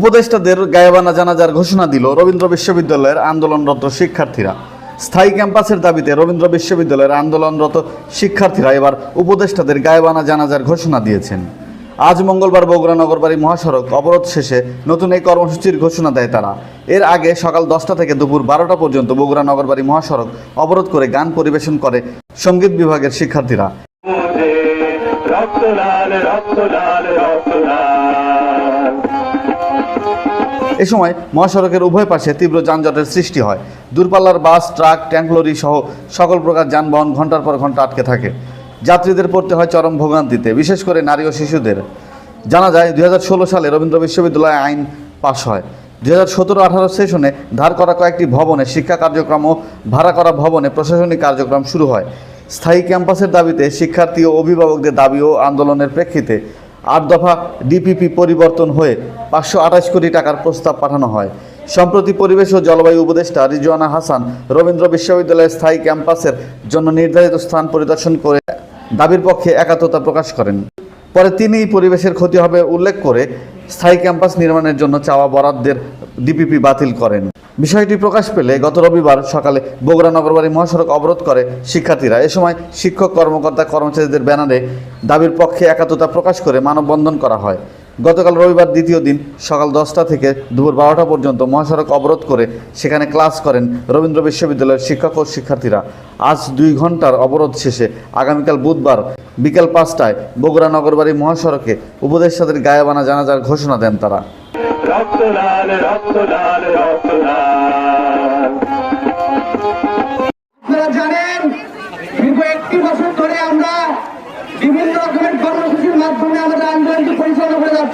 উপদেষ্টাদের গায়েবানা জানাজার ঘোষণা দিল রবীন্দ্র বিশ্ববিদ্যালয়ের আন্দোলনরত শিক্ষার্থীরা স্থায়ী ক্যাম্পাসের দাবিতে রবীন্দ্র বিশ্ববিদ্যালয়ের আন্দোলনরত শিক্ষার্থীরা এবার উপদেষ্টাদের গায়েবানা জানাজার ঘোষণা দিয়েছেন আজ মঙ্গলবার বগুড়া নগরবাড়ি মহাসড়ক অবরোধ শেষে নতুন এই কর্মসূচির ঘোষণা দেয় তারা এর আগে সকাল দশটা থেকে দুপুর বারোটা পর্যন্ত বগুড়া নগরবাড়ি মহাসড়ক অবরোধ করে গান পরিবেশন করে সংগীত বিভাগের শিক্ষার্থীরা রক্ত লাল রক্ত লাল রক্ত লাল এ সময় মহাসড়কের উভয় পাশে তীব্র যানজটের সৃষ্টি হয়। দূরপাল্লার বাস, ট্রাক, ট্যাঙ্ক, লরি সহ সকল প্রকার যানবাহন ঘণ্টার পর ঘণ্টা আটকে থাকে। যাত্রীদের পড়তে হয় চরম ভোগান্তিতে, বিশেষ করে নারী ও শিশুদের। জানা যায়, দুই সালে রবীন্দ্র বিশ্ববিদ্যালয়ে আইন পাশ হয়। দুই হাজার সতেরো আঠারো সেশনে ধার করা কয়েকটি ভবনে শিক্ষা কার্যক্রম ও ভাড়া করা ভবনে প্রশাসনিক কার্যক্রম শুরু হয়। স্থায়ী ক্যাম্পাসের দাবিতে শিক্ষার্থী ও অভিভাবকদের দাবি ও আন্দোলনের প্রেক্ষিতে আট দফা ডিপিপি পরিবর্তন হয়ে পাঁচশো আঠাশ কোটি টাকার প্রস্তাব পাঠানো হয়। সম্প্রতি পরিবেশ ও জলবায়ু উপদেষ্টা রিজওয়ানা হাসান রবীন্দ্র বিশ্ববিদ্যালয়ের স্থায়ী ক্যাম্পাসের জন্য নির্ধারিত স্থান পরিদর্শন করে দাবির পক্ষে একাত্মতা প্রকাশ করেন। পরে তিনি পরিবেশের ক্ষতি হবে উল্লেখ করে স্থায়ী ক্যাম্পাস নির্মাণের জন্য চাওয়া বরাদ্দের ডিপিপি বাতিল করেন। বিষয়টি প্রকাশ পেলে গত রবিবার সকালে বগুড়া নগরবাড়ি মহাসড়ক অবরোধ করে শিক্ষার্থীরা। এ সময় শিক্ষক, কর্মকর্তা, কর্মচারীদের ব্যানারে দাবির পক্ষে একাত্মতা প্রকাশ করে মানববন্ধন করা হয়। গতকাল রবিবার দ্বিতীয় দিন সকাল দশটা থেকে দুপুর বারোটা পর্যন্ত মহাসড়ক অবরোধ করে সেখানে ক্লাস করেন রবীন্দ্র বিশ্ববিদ্যালয়ের শিক্ষক ও শিক্ষার্থীরা। আজ দুই ঘণ্টার অবরোধ শেষে আগামীকাল বুধবার বিকেল পাঁচটায় বগুড়া নগরবাড়ি মহাসড়কে উপদেষ্টাদের গায়েবানা জানাজার ঘোষণা দেন তারা।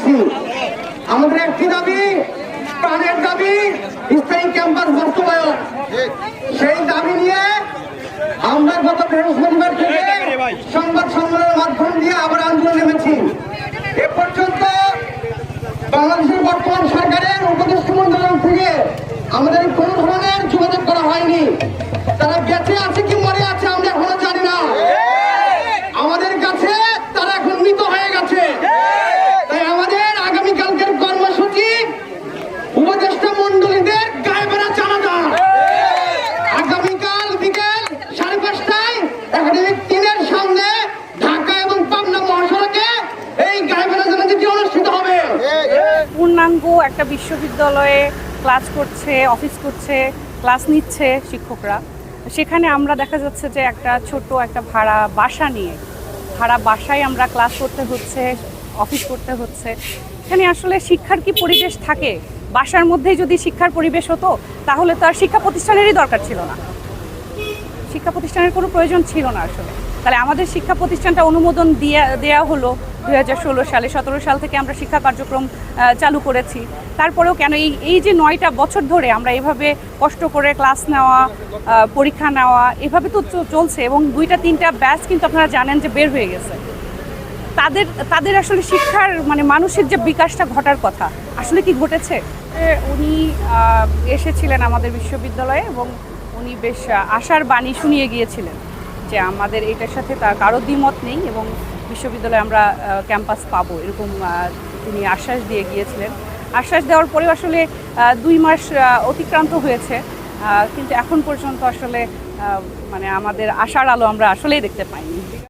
পরিচালনা করে যাচ্ছি আমাদের একটি দাবি, প্রাণের দাবি, স্থায়ী ক্যাম্পাস বাস্তবায়ন। সেই দাবি নিয়ে আমরা গত বৃহস্পতিবার থেকে সংবাদ সম্মেলনের মাধ্যম দিয়ে আবার আন্দোলন নেমেছি। এ পর্যন্ত বাংলাদেশের বর্তমান সরকারের উপদেষ্টা মন্ডল থেকে আমাদের কোন ধরনের যোগাযোগ করা হয়নি। তারা বেঁচে আছে কি মরে আছে আমরা এখনও জানি না আমাদের কাছে তারা এখন মৃত হয়ে গেছে তাই আমাদের আগামীকালকের কর্মসূচি উপদেষ্টা মন্ডলীদের গায়ে বেড়া জানাজা আগামীকাল বিকেল সাড়ে পাঁচটায় একাডেমিক তিনের সামনে ঢাকা এবং পাবনা মহাসড়কে এই গায়ে বেড়া জানাজাটি অনুষ্ঠিত হবে পূর্ণাঙ্গ একটা বিশ্ববিদ্যালয়ে ক্লাস করছে, অফিস করছে, ক্লাস নিচ্ছে শিক্ষকরা। সেখানে আমরা দেখা যাচ্ছে যে একটা ছোট একটা ভাড়া বাসা নিয়ে, ভাড়া বাসায় আমরা ক্লাস করতে হচ্ছে, অফিস করতে হচ্ছে। এখানে আসলে শিক্ষার কি পরিবেশ থাকে? বাসার মধ্যেই যদি শিক্ষার পরিবেশ হতো, তাহলে তো আর শিক্ষা প্রতিষ্ঠানেরই দরকার ছিল না। শিক্ষা প্রতিষ্ঠানের কোনো প্রয়োজন ছিল না আসলে। তাহলে আমাদের শিক্ষা প্রতিষ্ঠানটা অনুমোদন দিয়ে দেওয়া হলো দু হাজার ষোলো সালে, সতেরো সাল থেকে আমরা শিক্ষা কার্যক্রম চালু করেছি। তারপরেও কেন এই এই যে নয়টা বছর ধরে আমরা এভাবে কষ্ট করে ক্লাস নেওয়া পরীক্ষা নেওয়া, এভাবে তো চলছে এবং দুইটা, তিনটা ব্যাচ কিন্তু আপনারা জানেন যে বের হয়ে গেছে। তাদের তাদের আসলে শিক্ষার মানে মানুষের যে বিকাশটা ঘটার কথা, আসলে কি ঘটেছে? উনি এসেছিলেন আমাদের বিশ্ববিদ্যালয়ে এবং উনি বেশ আশার বাণী শুনিয়ে গিয়েছিলেন। যে আমাদের এটার সাথে তার কারও দ্বিমত নেই এবং বিশ্ববিদ্যালয়ে আমরা ক্যাম্পাস পাবো এরকম তিনি আশ্বাস দিয়ে গিয়েছিলেন। আশ্বাস দেওয়ার পরে আসলে দুই মাস অতিক্রান্ত হয়েছে। কিন্তু এখন পর্যন্ত আসলে মানে আমাদের আশার আলো আমরা আসলেই দেখতে পাইনি।